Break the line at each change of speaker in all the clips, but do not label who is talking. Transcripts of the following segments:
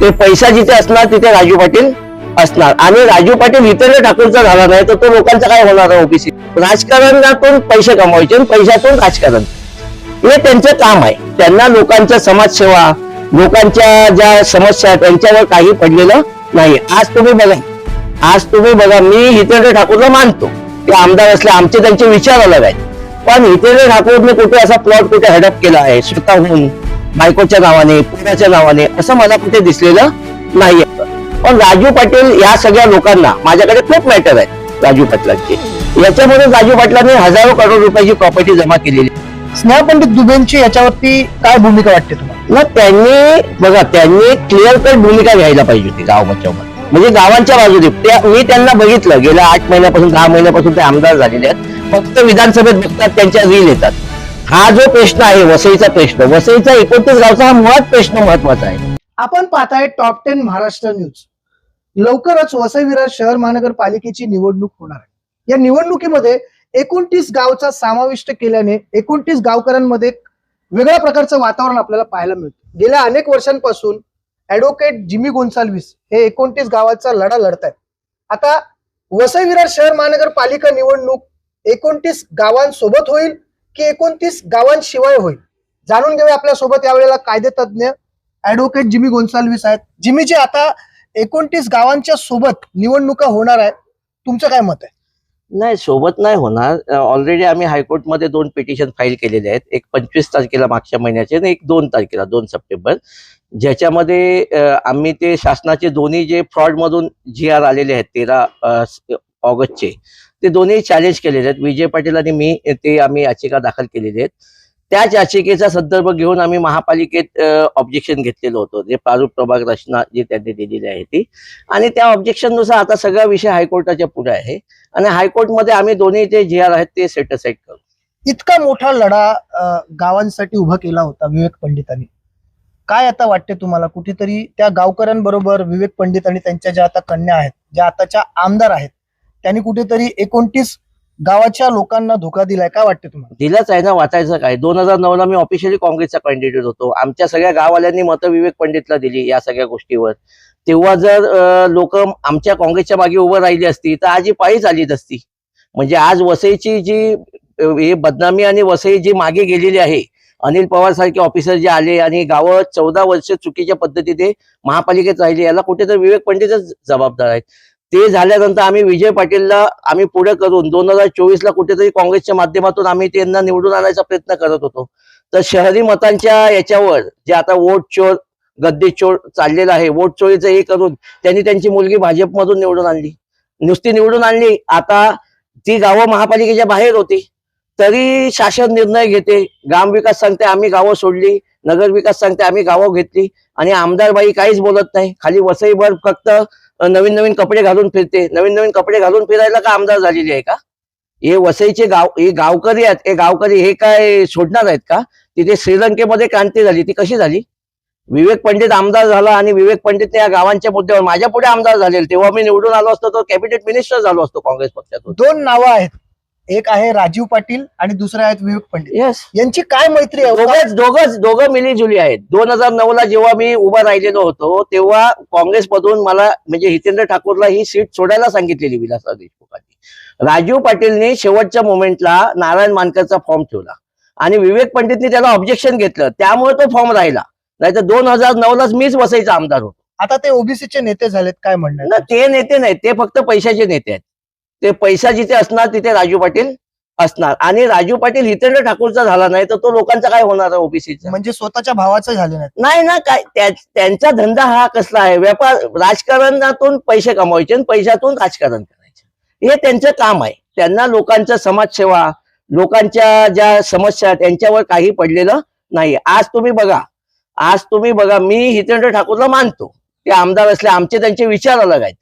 ते पैसा जिथे असणार तिथे राजू पाटील असणार. आणि राजू पाटील हितेंद्र ठाकूरचा झाला नाही तर तो लोकांचा काय होणार ओबीसी राजकारणातून पैसे कमवायचे पैशातून राजकारण. हे त्यांचं काम आहे. त्यांना लोकांच्या समाजसेवा लोकांच्या ज्या समस्या आहेत त्यांच्यावर काही पडलेलं नाही आज तुम्ही बघा. आज तुम्ही बघा मी हितेंद्र ठाकूरला मानतो. ते आमदार असले आमचे त्यांचे विचार अलग आहेत. पण हितेंद्र ठाकूरने कुठे असा प्लॉट कुठे हडप केला आहे? स्वतःहून बायकोच्या नावाने पुण्याच्या नावाने असं मला कुठे दिसलेलं नाहीये. पण राजू पाटील या सगळ्या लोकांना माझ्याकडे खूप मॅटर आहेत राजू पाटलांचे. याच्यामध्ये राजू पाटलांनी हजारो करोड रुपयाची प्रॉपर्टी जमा केलेली. आहे.
स्नेहा पंडित दुबेंची याच्यावरती काय भूमिका वाटते तुम्हाला?
मग त्यांनी बघा त्यांनी क्लिअर कट भूमिका घ्यायला पाहिजे होती गाव बचावमध्ये म्हणजे गावांच्या बाजूने मी त्यांना बघितलं गेल्या आठ महिन्यापासून दहा महिन्यापासून ते आमदार झालेले आहेत. फक्त विधानसभेत बघतात त्यांच्या रील येतात. हा जो प्रश्न आहे वसईचा प्रश्न. वसईचा एकोणतीस गावचा हा मुळात प्रश्न महत्त्वाचा आहे.
आपण पाहताय टॉप टेन महाराष्ट्र न्यूज लवकरच वसई विरार शहर महानगरपालिकेची निवडणूक होणार आहे. या निवडणुकीमध्ये एकोणतीस गावचा समाविष्ट केल्याने एकोणतीस गावकऱ्यांमध्ये वेगळ्या प्रकारचं वातावरण आपल्याला पाहायला मिळतं. गेल्या अनेक वर्षांपासून ऍडव्होकेट जिमी गोन्साल्विस हे एकोणतीस गावाचा लढा लढतायत आता वसई विरार शहर महानगरपालिका निवडणूक एकोणतीस गावांसोबत होईल की एकोणतीस गावांशिवाय होईल. जाणून घेऊया आपल्यासोबत यावेळेला कायदे तज्ज्ञ ऍडव्होकेट जिमी गोन्साल्विस आहेत. जिमीचे आता एकोणतीस गावांच्या सोबत निवडणुका होणार आहेत. तुमचं काय मत आहे?
नाही सोबत नाही होणार. ऑलरेडी आम्ही हायकोर्टमध्ये दोन पिटिशन फाईल केलेले आहेत. एक पंचवीस तारखेला मागच्या महिन्याचे आणि एक दोन तारखेला दोन सप्टेंबर. ज्याच्यामध्ये आम्ही ते शासनाचे दोन्ही जे फ्रॉड मधून जी आर आलेले आहेत तेरा ऑगस्टचे ते दोन्ही चॅलेंज केलेले आहेत. विजय पाटील आणि मी ते आम्ही याचिका दाखल केलेली आहेत. त्याच याचिकेचा संदर्भ घेऊन आम्ही महापालिकेत ऑब्जेक्शन घेतलेलं होतं. जे प्रारूप प्रभाग रचना जी त्यांनी दिलेली आहे ती. आणि त्या ऑब्जेक्शननुसार आता सगळा विषय हायकोर्टाच्या पुढे आहे. आणि हायकोर्टमध्ये आम्ही दोन्ही जे जी आर आहेत ते सेटिसाईड करू.
इतका मोठा लढा गावांसाठी उभा केला होता विवेक पंडितांनी. काय आता वाटते तुम्हाला? कुठेतरी त्या गावकऱ्यांबरोबर विवेक पंडित आणि त्यांच्या ज्या आता कन्या आहेत ज्या आताच्या आमदार आहेत त्यांनी कुठेतरी एकोणतीस गावाच्या लोकांना धोका दिलाय. काय वाटतं तुम्हाला?
दिलंच आहे ना वाचायचं काय? दोन हजार नऊ ला मी ऑफिशियली काँग्रेसचा कॅन्डिडेट होतो. आमच्या सगळ्या गाववाल्यांनी मतं विवेक पंडितला दिली या सगळ्या गोष्टीवर. तेव्हा जर लोक आमच्या काँग्रेसच्या मागे उभं राहिली असती तर आज ही पायी चालीत असती. म्हणजे आज वसईची जी हे बदनामी आणि वसई जी मागे गेलेली आहे अनिल पवार सारखे ऑफिसर जे आले आणि गावं चौदा वर्ष चुकीच्या पद्धतीने महापालिकेत राहिले याला कुठेतरी विवेक पंडितच जबाबदार आहेत. ते झाल्यानंतर आम्ही विजय पाटीलला आम्ही पुढे करून दोन हजार चोवीस ला कुठेतरी काँग्रेसच्या माध्यमातून आम्ही त्यांना निवडून आणायचा प्रयत्न करत होतो. तर शहरी मतांच्या याच्यावर जे आता वोट चोर गद्दे चोर चाललेलं आहे वोट चोरीचं हे करून त्यांनी त्यांची मुलगी भाजपमधून निवडून आणली. नुसती निवडून आणली आता ती गावं महापालिकेच्या बाहेर होती. तरी शासन निर्णय घेते ग्रामविकास सांगते आम्ही गावं सोडली नगर विकास सांगते आम्ही गावं घेतली. आणि आमदार बाई काहीच बोलत नाही खाली वसईभर फक्त नवीन नवीन कपडे घालून फिरते. नवीन नवीन कपडे घालून फिरायला का आमदार झालेली आहे का? हे वसईचे गाव हे गावकरी आहेत. हे गावकरी हे काय सोडणार आहेत का? तिथे श्रीलंकेमध्ये क्रांती झाली. ती कशी झाली? विवेक पंडित आमदार झाला आणि विवेक पंडित या गावांच्या मुद्द्यावर माझ्या पुढे आमदार झाले तेव्हा मी निवडून आलो असतो तर कॅबिनेट मिनिस्टर झालो असतो काँग्रेस पक्षातून.
दोन नावं आहेत. एक आहे राजीव पाटील आणि दुसरे आहेत विवेक पंडित.
येस
यांची काय मैत्री आहे?
दोघंच दोघंच दोघं मिलीजुली आहेत. दोन हजार नऊ ला जेव्हा मी उभा राहिलेलो होतो तेव्हा काँग्रेसमधून मला म्हणजे हितेंद्र ठाकूरला ही सीट सोडायला सांगितलेली विलासराव देशमुखांनी. राजीव पाटीलने शेवटच्या मोमेंटला नारायण मानकरचा फॉर्म ठेवला. आणि विवेक पंडितने त्याला ऑब्जेक्शन घेतलं. त्यामुळे तो फॉर्म राहिला. नाही तर दोन हजार नऊ लाच मीच वसायचा आमदार होतो.
आता ते ओबीसीचे नेते झालेत काय म्हणणं
ना ते नेते नाहीत ते फक्त पैशाचे नेते आहेत. ते पैसा जिथे असणार तिथे राजू पाटील असणार. आणि राजू पाटील हितेंद्र ठाकूरचा झाला नाही तर तो लोकांचा काय होणार आहे ओबीसीचा
म्हणजे स्वतःच्या भावाचं झाले
नाही ना काय त्या- त्यांचा धंदा हा कसला आहे? व्यापार राजकारणातून पैसे कमवायचे आणि पैशातून राजकारण करायचे. हे त्यांचं काम आहे. त्यांना लोकांच्या समाजसेवा लोकांच्या ज्या समस्या त्यांच्यावर काही पडलेलं नाही. आज तुम्ही बघा आज तुम्ही बघा मी हितेंद्र ठाकूरला मानतो. ते आमदार असले आमचे त्यांचे विचार अलग आहेत.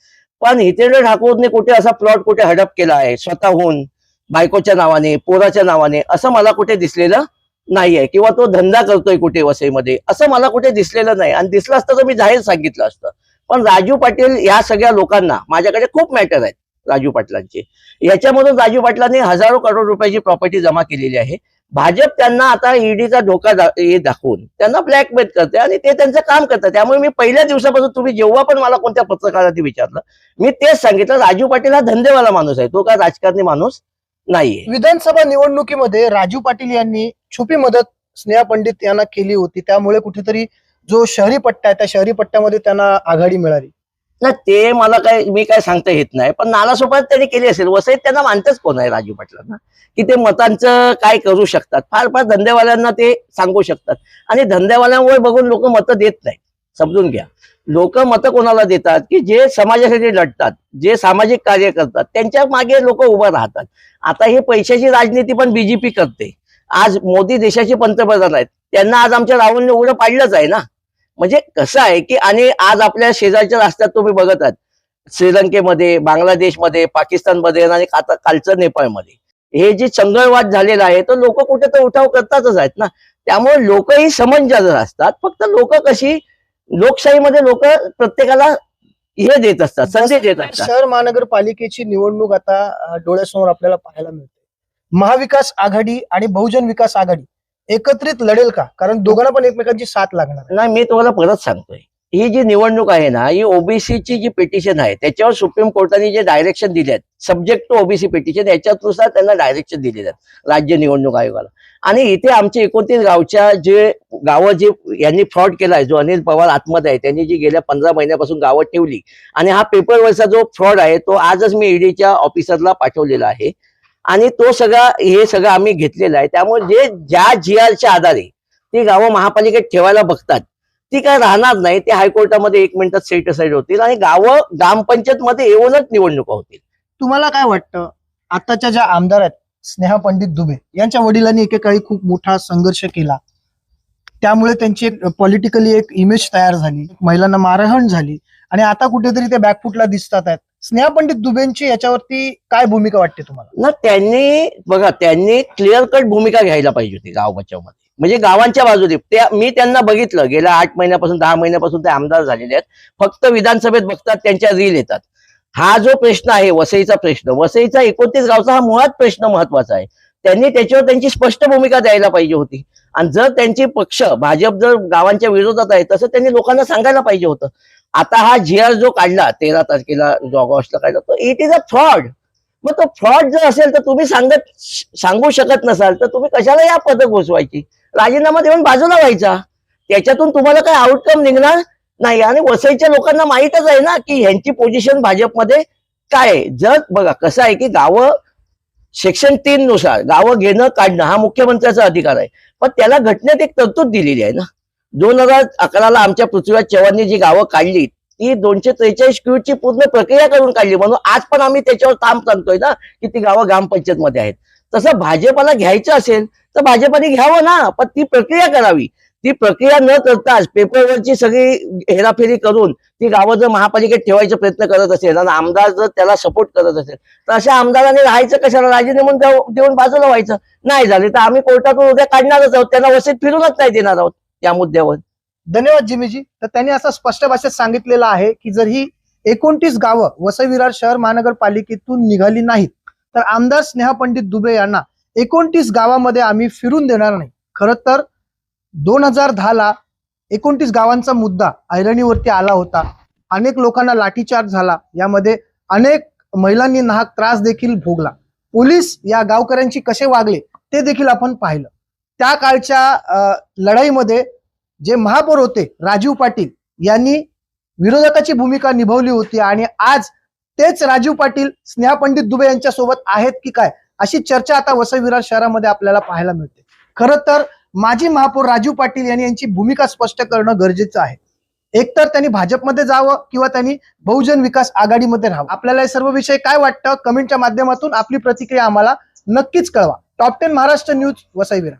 पण हितेंद्र ठाकूरने कुठे असा प्लॉट कुठे हडप केला आहे? स्वतःहून बायकोच्या नावाने पोराच्या नावाने असं मला कुठे दिसलेलं नाहीये. किंवा तो धंदा करतोय कुठे वसईमध्ये असं मला कुठे दिसलेलं नाही. आणि दिसलं असतं तर मी जाहीर सांगितलं असतं. पण राजू पाटील या सगळ्या लोकांना माझ्याकडे खूप मॅटर आहेत राजू पाटलांचे. याच्यामधून राजू पाटलांनी हजारो करोड रुपयाची प्रॉपर्टी जमा केलेली आहे. भाजप त्यांना आता ईडीचा धोका दाखवून त्यांना ब्लॅकमेल करते आणि ते त्यांचं काम करतात. त्यामुळे मी पहिल्या दिवसापासून तुम्ही जेव्हा पण मला कोणत्या पत्रकारांनी विचारलं मी तेच सांगितलं राजू पाटील हा धंदेवाला माणूस आहे तो काय राजकारणी माणूस नाहीये.
विधानसभा निवडणुकीमध्ये राजू पाटील यांनी छुपी मदत स्नेहा पंडित यांना केली होती. त्यामुळे कुठेतरी जो शहरी पट्टा आहे त्या शहरी पट्ट्यामध्ये त्यांना आघाडी मिळाली.
ना ते मला काय मी काय सांगता येत नाही. पण नालासोबत त्यांनी केली असेल. वसईत त्यांना मानतच कोण आहे राजू पाटलांना? की ते मतांचं काय करू शकतात? फार फार धंदेवाल्यांना ते सांगू शकतात. आणि धंदेवाल्यांवर बघून लोक मतं देत नाहीत. समजून घ्या. लोक मतं कोणाला देतात? की जे समाजासाठी लढतात जे सामाजिक कार्य करतात त्यांच्या मागे लोक उभं राहतात. आता ही पैशाची राजनीती पण बीजेपी करते. आज मोदी देशाचे पंतप्रधान आहेत. त्यांना आज आमच्या राहुलने उघडं पाडलंच आहे ना? म्हणजे कसं आहे की आणि आज आपल्या शेजारच्या रस्त्यात तुम्ही बघत आहात श्रीलंकेमध्ये बांगलादेशमध्ये पाकिस्तानमध्ये आणि आता कालचं नेपाळमध्ये. हे जे चंगळवाद झालेला आहे तो लोक कुठे तर उठाव करतातच आहेत ना. त्यामुळे लोकही समंजस असतात. फक्त लोक कशी लोकशाहीमध्ये लोक प्रत्येकाला हे देत असतात संधी देत असतात.
शहर महानगरपालिकेची निवडणूक आता डोळ्यासमोर आपल्याला पाहायला मिळते. महाविकास आघाडी आणि बहुजन विकास आघाडी एकत्रित लढेल का? कारण दोघांना पण एकमेकांची साथ लागणार
नाही मी तुम्हाला परत सांगतोय. ही जी निवडणूक आहे ना ही ओबीसीची जी पिटिशन आहे त्याच्यावर सुप्रीम कोर्टाने जे डायरेक्शन दिले आहेत सब्जेक्ट टू ओबीसी पिटिशन याच्यानुसार त्यांना डायरेक्शन दिलेले आहेत राज्य निवडणूक आयोगाला. आणि इथे आमचे एकोणतीस गावच्या जे गावं जे यांनी फ्रॉड केलाय जो अनिल पवार आत्महत्या आहे त्यांनी जी गेल्या पंधरा महिन्यापासून गावं ठेवली. आणि हा पेपरवरचा जो फ्रॉड आहे तो आजच मी ईडीच्या ऑफिसरला पाठवलेला आहे. आणि तो सगळा हे सगळं आम्ही घेतलेलं आहे. त्यामुळे जे ज्या जी आरच्या आधारे ती गावं महापालिकेत ठेवायला बघतात ती काय राहणार नाही. ते हायकोर्टामध्ये एक मिनिटात सेट असाईड होतील आणि गावं ग्रामपंचायत मध्ये येऊनच निवडणुका होतील.
तुम्हाला काय वाटतं? आताच्या ज्या आमदार आहेत स्नेहा पंडित दुबे यांच्या वडिलांनी एकेकाळी खूप मोठा संघर्ष केला. त्यामुळे त्यांची एक पॉलिटिकली एक इमेज तयार झाली. महिलांना मारहाण झाली. आणि आता कुठेतरी ते बॅकफुटला दिसतात आहेत. स्नेहा पंडित दुबेंची याच्यावरती काय भूमिका वाटते तुम्हाला?
ना त्यांनी बघा त्यांनी क्लिअर कट भूमिका घ्यायला पाहिजे होती गाव बचावमध्ये म्हणजे गावांच्या बाजूने. त्या मी त्यांना बघितलं गेल्या आठ महिन्यापासून दहा महिन्यापासून ते आमदार झालेले आहेत. फक्त विधानसभेत बघतात त्यांच्या रील येतात. हा जो प्रश्न आहे वसईचा प्रश्न. वसईचा एकोणतीस गावचा हा मुळात प्रश्न महत्त्वाचा आहे. त्यांनी त्याच्यावर त्यांची स्पष्ट भूमिका द्यायला पाहिजे होती. आणि जर त्यांची पक्ष भाजप जर गावांच्या विरोधात आहे तसं त्यांनी लोकांना सांगायला पाहिजे होतं. आता हा जी आर जो काढला तेरा तारखेला जो ऑगस्टला काढला तो इट इज अ फ्रॉड मग तो फ्रॉड जर असेल तर तुम्ही सांगत सांगू शकत नसाल तर तुम्ही कशाला या पदक घोषवायची राजीनामा देऊन बाजूला व्हायचा. त्याच्यातून तुम्हाला काय आउटकम निघणार? नाही. आणि वसईच्या लोकांना माहीतच आहे ना की ह्यांची पोझिशन भाजपमध्ये काय आहे? जर बघा कसं आहे की गावं सेक्शन तीन नुसार गावं घेणं काढणं हा मुख्यमंत्र्याचा अधिकार आहे. पण त्याला घटनेत एक तरतूद दिलेली आहे ना. दोन हजार अकराला आमच्या पृथ्वीराज चव्हाणनी जी गावं काढली ती दोनशे त्रेचाळीस क्यूटची पूर्ण प्रक्रिया करून काढली. म्हणून आज पण आम्ही त्याच्यावर ताम सांगतोय ना की ती गावं ग्रामपंचायत मध्ये आहेत. तसं भाजपाला घ्यायचं असेल तर भाजपाने घ्यावं ना पण ती प्रक्रिया करावी. ती प्रक्रिया न करताच पेपरवरची सगळी हेराफेरी करून ती गावं जर महापालिकेत ठेवायचा प्रयत्न करत असेल आणि आमदार जर त्याला सपोर्ट करत असेल तर अशा आमदाराने राहायचं कशाला? राजीनामून देऊन बाजूला व्हायचं. नाही झाले तर आम्ही कोर्टातून उद्या काढणारच आहोत त्यांना वसेत फिरूनच नाही देणार आहोत. त्या मुद्द्यावर.
धन्यवाद जिमीजी. तर त्यांनी असं स्पष्ट भाषेत सांगितलेलं आहे की जर ही एकोणतीस गावं वसई विरार शहर महानगरपालिकेतून निघाली नाहीत तर आमदार स्नेहा पंडित दुबे यांना एकोणतीस गावामध्ये आम्ही फिरून देणार नाही. खरं तर दोन हजार दहाला एकोणतीस गावांचा मुद्दा ऐरणीवरती आला होता. अनेक लोकांना लाठीचार्ज झाला. यामध्ये अनेक महिलांनी नाहक त्रास देखील भोगला. पोलीस या गावकऱ्यांची कसे वागले ते देखील आपण पाहिलं. त्या काळच्या अं, लढाईमध्ये जे महापौर होते राजीव पाटील यांनी विरोधकाची भूमिका निभावली होती आणि आज तेच राजीव पाटील स्नेहा पंडित दुबे यांच्या सोबत आहेत की काय अशी चर्चा आता वसई विरार शहरामध्ये आपल्याला पाहायला मिळते. खरं तर माजी महापौर राजीव पाटील यांनी यांची भूमिका स्पष्ट करणं गरजेचं आहे. एकतर त्यांनी भाजपमध्ये जावं किंवा त्यांनी बहुजन विकास आघाडीमध्ये राहावं. आपल्याला हे सर्व विषय काय वाटतं? कमेंटच्या माध्यमातून आपली प्रतिक्रिया आम्हाला नक्कीच कळवा. Top ten Maharashtra news Vasai Virar